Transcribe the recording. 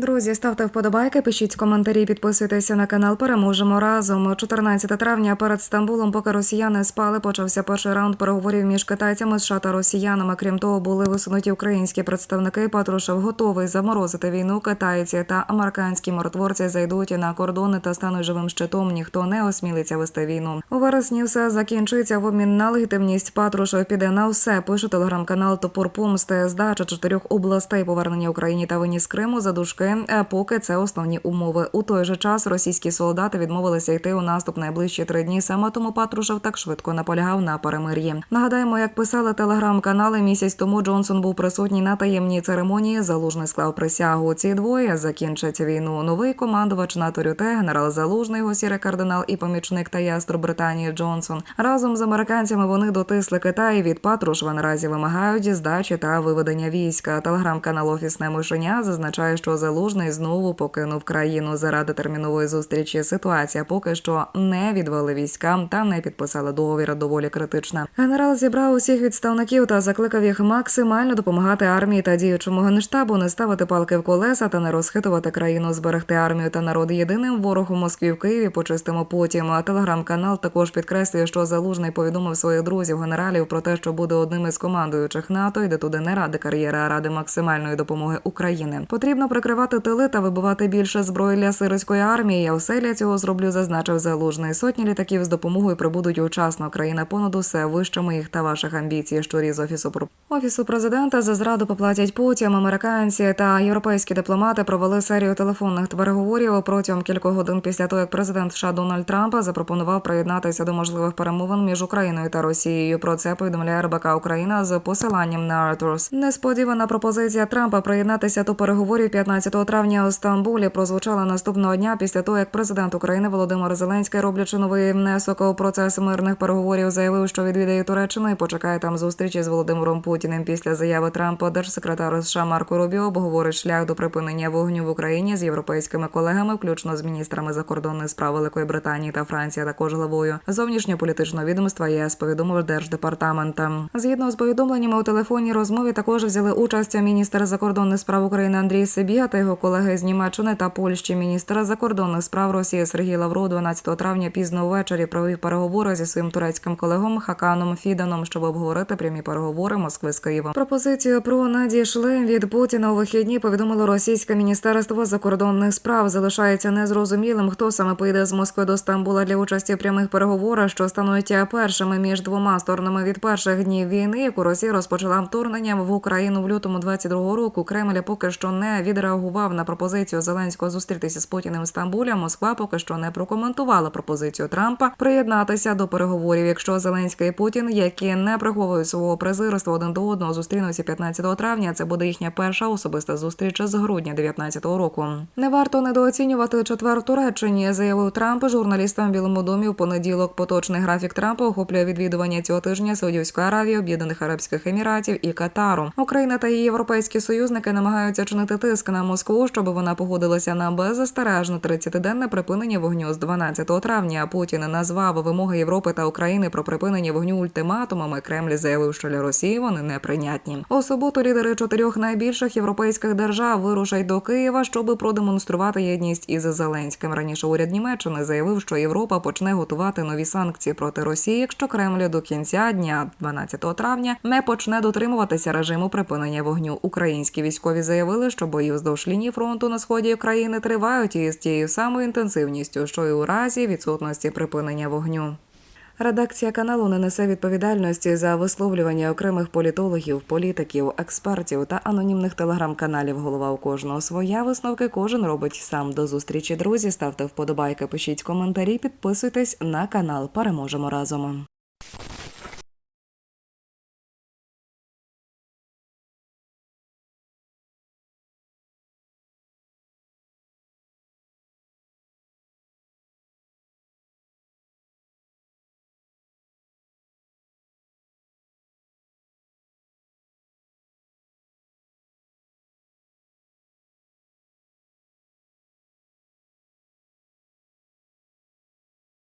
Друзі, ставте вподобайки, пишіть коментарі, підписуйтеся на канал. Переможемо разом. 14 травня перед Стамбулом, поки росіяни спали, почався перший раунд переговорів між китайцями, США та росіянами. Крім того, були висунуті українські представники. Патрушев готовий заморозити війну. Китайці та американські миротворці зайдуть на кордони та стануть живим щитом. Ніхто не осмілиться вести війну. У вересні все закінчиться в обмін на легітимність. Патрушев піде на все. Пише телеграм-канал Топор Помсти. Здача чотирьох областей повернення Україні та виніс Криму за дужки, е, поки це основні умови. У той же час російські солдати відмовилися йти у наступ найближчі три дні. Саме тому Патрушев так швидко наполягав на перемир'ї. Нагадаємо, як писали телеграм-канали місяць тому. Джонсон був присутній на таємній церемонії. Залужний склав присягу. Ці двоє закінчать війну. Новий командувач НАТО РЮТ, генерал Залужний, його сірий кардинал і помічник та ястр Британії Джонсон. Разом з американцями вони дотисли Китай. Від Патрушева наразі вимагають здачі та виведення війська. Телеграм-канал Офісне мишеня зазначає, що Залужний знову покинув країну заради термінової зустрічі. Ситуація поки що не відвели військам та не підписали договір. Доволі критична. Генерал зібрав усіх відставників та закликав їх максимально допомагати армії та діючому генштабу, не ставити палки в колеса та не розхитувати країну, зберегти армію та народ єдиним ворог у Москві в Києві. Почистимо потім. А телеграм-канал також підкреслює, що залужний повідомив своїх друзів генералів про те, що буде одним із командуючих НАТО, йде туди не ради кар'єри, а ради максимальної допомоги України. Потрібно прикривати тили та вибивати більше зброї для сирської армії. Я все для цього зроблю, зазначив залужний. Сотні літаків з допомогою прибудуть учасно. Країна понад усе вище моїх та ваших амбіцій. Щорі з офісу офісу президента за зраду поплатять потім. Американці та європейські дипломати провели серію телефонних переговорів протягом кількох годин після того, як президент США Дональд Трамп запропонував приєднатися до можливих перемовин між Україною та Росією. Про це повідомляє РБК Україна з посиланням на Reuters. Несподівана пропозиція Трампа приєднатися до переговорів 15 травня у Стамбулі прозвучала наступного дня після того, як президент України Володимир Зеленський, роблячи новий внесок у процес мирних переговорів, заявив, що відвідає Туреччину і почекає там зустрічі з Володимиром Путіним. Після заяви Трампа держсекретар США Марко Рубіо обговорить шлях до припинення вогню в Україні з європейськими колегами, включно з міністрами закордонних справ Великої Британії та Франції, також главою зовнішньополітичного відомства ЄС повідомив держдепартамент. Згідно з повідомленнями у телефонній розмові, також взяли участь міністр закордонних справ України Андрій Сибіга та його колеги з Німеччини та Польщі. Міністр закордонних справ Росії Сергій Лавров 12 травня пізно ввечері провів переговори зі своїм турецьким колегом Хаканом Фіданом, щоб обговорити прямі переговори Москви з Києвом. Пропозицію про надійшли від Путіна у вихідні. Повідомило російське міністерство закордонних справ. Залишається незрозумілим, хто саме поїде з Москви до Стамбула для участі в прямих переговорах, що стануть першими між двома сторонами від перших днів війни, яку Росія розпочала вторгненням в Україну в лютому 22-го року. Кремль поки що не відреагував на пропозицію Зеленського зустрітися з Путіним в Стамбулі. Москва поки що не прокоментувала пропозицію Трампа приєднатися до переговорів. Якщо Зеленський і Путін, які не приховують свого презирства один до одного, зустрінуться 15 травня. Це буде їхня перша особиста зустріч з грудня 19-го року. Не варто недооцінювати четвер Туреччині, заявив Трамп журналістам в Білому домі в понеділок. Поточний графік Трампа охоплює відвідування цього тижня Саудівської Аравії, Об'єднаних Арабських Еміратів і Катару. Україна та її європейські союзники намагаються чинити тиск на Москву, щоб вона погодилася на беззастережне 30-денне припинення вогню з 12 травня. Путін назвав вимоги Європи та України про припинення вогню ультиматумами. Кремль заявив, що для Росії вони неприйнятні. У суботу лідери чотирьох найбільших європейських держав вирушать до Києва, щоб продемонструвати єдність із Зеленським. Раніше уряд Німеччини заявив, що Європа почне готувати нові санкції проти Росії, якщо Кремль до кінця дня, 12 травня, не почне дотримуватися режиму припинення вогню. Українські військові заявили, що бої вздовж лінії фронту на сході країни тривають із тією самою інтенсивністю, що й у разі відсутності припинення вогню. Редакція каналу не несе відповідальності за висловлювання окремих політологів, політиків, експертів та анонімних телеграм-каналів. Голова у кожного своя висновки кожен робить сам. До зустрічі, друзі. Ставте вподобайки, пишіть коментарі, підписуйтесь на канал. Переможемо разом.